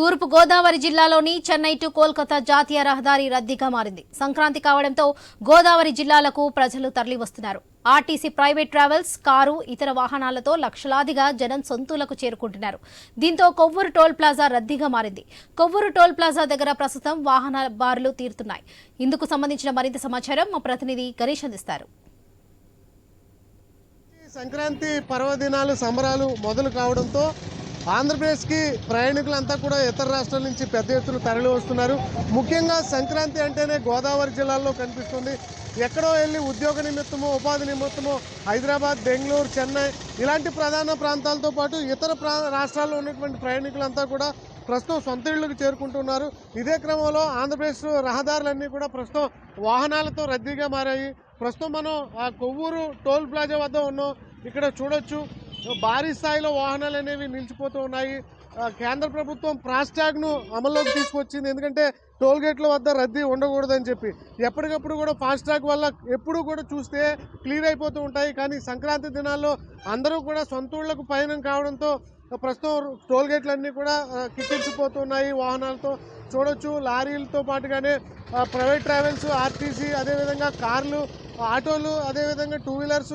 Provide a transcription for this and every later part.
తూర్పు గోదావరి జిల్లాలోని చెన్నై టు కోల్కతా జాతీయ రహదారి రద్దీగా మారింది. సంక్రాంతి కావడంతో గోదావరి జిల్లాలకు ప్రజలు తరలివస్తున్నారు. ఆర్టీసీ ప్రైవేట్ ట్రావెల్స్ కారు ఇతర వాహనాలతో లక్షలాదిగా జనం సొంతూలకు చేరుకుంటున్నారు. దీంతో కొవ్వూరు టోల్ ప్లాజా రద్దీగా మారింది. కొవ్వూరు టోల్ ప్లాజా దగ్గర ప్రస్తుతం వాహన బారులు తీరుతున్నాయి. ఇందుకు సంబంధించిన మరింత సమాచారం మా ప్రతినిధి గణేష్ అందిస్తారు. సంక్రాంతి పర్వదినాలు సంబరాలు మొదలు కావడంతో ఆంధ్రప్రదేశ్కి ప్రయాణికులంతా కూడా ఇతర రాష్ట్రాల నుంచి పెద్ద ఎత్తున తరలి వస్తున్నారు. ముఖ్యంగా సంక్రాంతి అంటేనే గోదావరి జిల్లాలో కనిపిస్తుంది. ఎక్కడో వెళ్ళి ఉద్యోగ నిమిత్తమో ఉపాధి నిమిత్తమో హైదరాబాద్ బెంగళూరు చెన్నై ఇలాంటి ప్రధాన ప్రాంతాలతో పాటు ఇతర ప్రా రాష్ట్రాల్లో ఉన్నటువంటి ప్రయాణికులంతా కూడా ప్రస్తుతం సొంత ఇళ్ళకు చేరుకుంటున్నారు. ఇదే క్రమంలో ఆంధ్రప్రదేశ్ రహదారులన్నీ కూడా ప్రస్తుతం వాహనాలతో రద్దీగా మారాయి. ప్రస్తుతం మనం ఆ కొవ్వూరు టోల్ ప్లాజా వద్ద ఉన్నాం. ఇక్కడ చూడొచ్చు. భారీ స్థాయిలో వాహనాలు అనేవి నిలిచిపోతూ ఉన్నాయి. కేంద్ర ప్రభుత్వం ఫాస్టాగ్ను అమల్లోకి తీసుకొచ్చింది. ఎందుకంటే టోల్గేట్ల వద్ద రద్దీ ఉండకూడదని చెప్పి. ఎప్పటికప్పుడు కూడా ఫాస్టాగ్ వల్ల ఎప్పుడు కూడా చూస్తే క్లియర్ అయిపోతూ ఉంటాయి. కానీ సంక్రాంతి దినాల్లో అందరూ కూడా సొంత ఊళ్ళకు పయనం కావడంతో ప్రస్తుతం టోల్గేట్లన్నీ కూడా ఆ, వాహనాలతో. చూడొచ్చు లారీలతో పాటుగానే ప్రైవేట్ ట్రావెల్స్ ఆర్టీసీ అదేవిధంగా కార్లు ఆటోలు అదేవిధంగా టూ వీలర్స్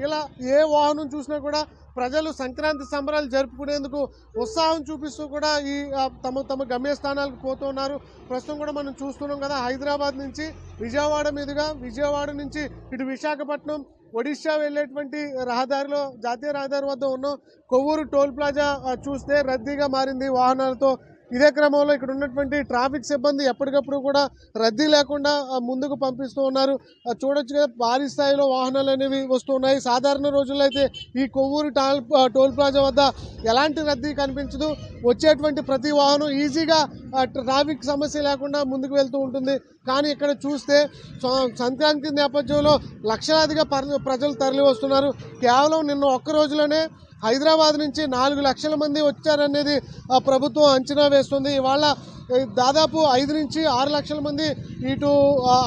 ఇలా ఏ వాహనం చూసినా కూడా ప్రజలు సంక్రాంతి సంబరాలు జరుపుకునేందుకు ఉత్సాహం చూపిస్తూ కూడా ఈ తమ తమ గమ్యస్థానాలకు పోతున్నారు ప్రస్తుతం కూడా మనం చూస్తున్నాం కదా హైదరాబాద్ నుంచి విజయవాడ మీదుగా విజయవాడ నుంచి ఇటు విశాఖపట్నం ఒడిశా వెళ్ళేటువంటి రహదారిలో జాతీయ రహదారి వద్ద ఉన్న కొవ్వూరు టోల్ ప్లాజా చూస్తే రద్దీగా మారింది వాహనాలతో ఇదే క్రమంలో ఇక్కడ ఉన్నటువంటి ట్రాఫిక్ సిబ్బంది ఎప్పటికప్పుడు కూడా రద్దీ లేకుండా ముందుకు పంపిస్తూ ఉన్నారు. చూడొచ్చు కదా భారీ స్థాయిలో వాహనాలు అనేవి వస్తున్నాయి సాధారణ రోజుల్లో అయితే ఈ కొవ్వూరు టాల్ టోల్ ప్లాజా వద్ద ఎలాంటి రద్దీ కనిపించదు. వచ్చేటువంటి ప్రతి వాహనం ఈజీగా ట్రాఫిక్ సమస్య లేకుండా ముందుకు వెళ్తూ ఉంటుంది. కానీ ఇక్కడ చూస్తే సంక్రాంతి నేపథ్యంలో లక్షలాదిగా ప్రజలు తరలి వస్తున్నారు. కేవలం నిన్న ఒక్క రోజులోనే హైదరాబాద్ నుంచి నాలుగు లక్షల మంది వచ్చారనేది ప్రభుత్వం అంచనా వేస్తుంది. ఇవాళ దాదాపు ఐదు నుంచి ఆరు లక్షల మంది ఇటు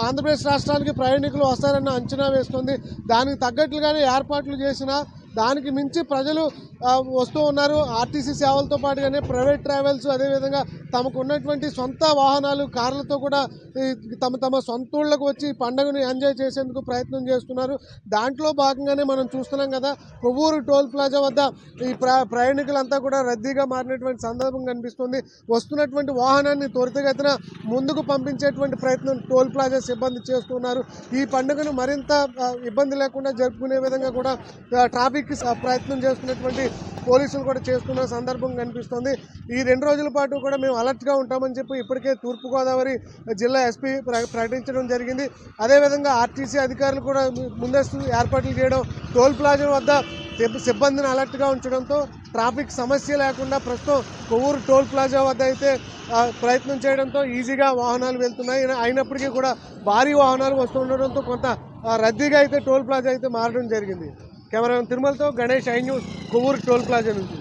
ఆంధ్రప్రదేశ్ రాష్ట్రానికి ప్రయాణికులు వస్తారన్న అంచనా వేస్తుంది. దానికి తగ్గట్లుగానే ఏర్పాట్లు చేసిన దానికి మించి ప్రజలు వస్తూ ఉన్నారు. ఆర్టీసీ సేవలతో పాటుగానే ప్రైవేట్ ట్రావెల్స్ అదేవిధంగా తమకు ఉన్నటువంటి సొంత వాహనాలు కార్లతో కూడా తమ తమ సొంత ఊళ్ళకు వచ్చి పండుగను ఎంజాయ్ చేసేందుకు ప్రయత్నం చేస్తున్నారు. దాంట్లో భాగంగానే మనం చూస్తున్నాం కదా కొవ్వూరు టోల్ ప్లాజా వద్ద ఈ ప్రయాణికులంతా కూడా రద్దీగా మారినటువంటి సందర్భం కనిపిస్తుంది. వస్తున్నటువంటి వాహనాన్ని త్వరితగతిన ముందుకు పంపించేటువంటి ప్రయత్నం టోల్ ప్లాజా సిబ్బంది చేస్తున్నారు. ఈ పండుగను మరింత ఇబ్బంది లేకుండా జరుపుకునే విధంగా కూడా ట్రాఫిక్ స- ప్రయత్నం చేస్తున్నటువంటి పోలీసులు కూడా చేస్తున్న సందర్భం కనిపిస్తోంది. ఈ రెండు రోజుల పాటు కూడా మేము అలర్ట్గా ఉంటామని చెప్పి ఇప్పటికే తూర్పుగోదావరి జిల్లా ఎస్పీ ప్రకటించడం జరిగింది. అదేవిధంగా ఆర్టీసీ అధికారులు కూడా ముందస్తు ఏర్పాట్లు చేయడం టోల్ ప్లాజా వద్ద సిబ్బందిని అలర్ట్గా ఉంచడంతో ట్రాఫిక్ సమస్య లేకుండా ప్రస్తుతం కొవ్వూరు టోల్ ప్లాజా వద్ద అయితే ప్రయత్నం చేయడంతో ఈజీగా వాహనాలు వెళ్తున్నాయి. అయినప్పటికీ కూడా భారీ వాహనాలు వస్తుండడంతో కొంత రద్దీగా అయితే టోల్ ప్లాజా అయితే మారడం జరిగింది. Cameraman తిరుమలతో Ganesh I news Kovvur toll plaza నుంచి.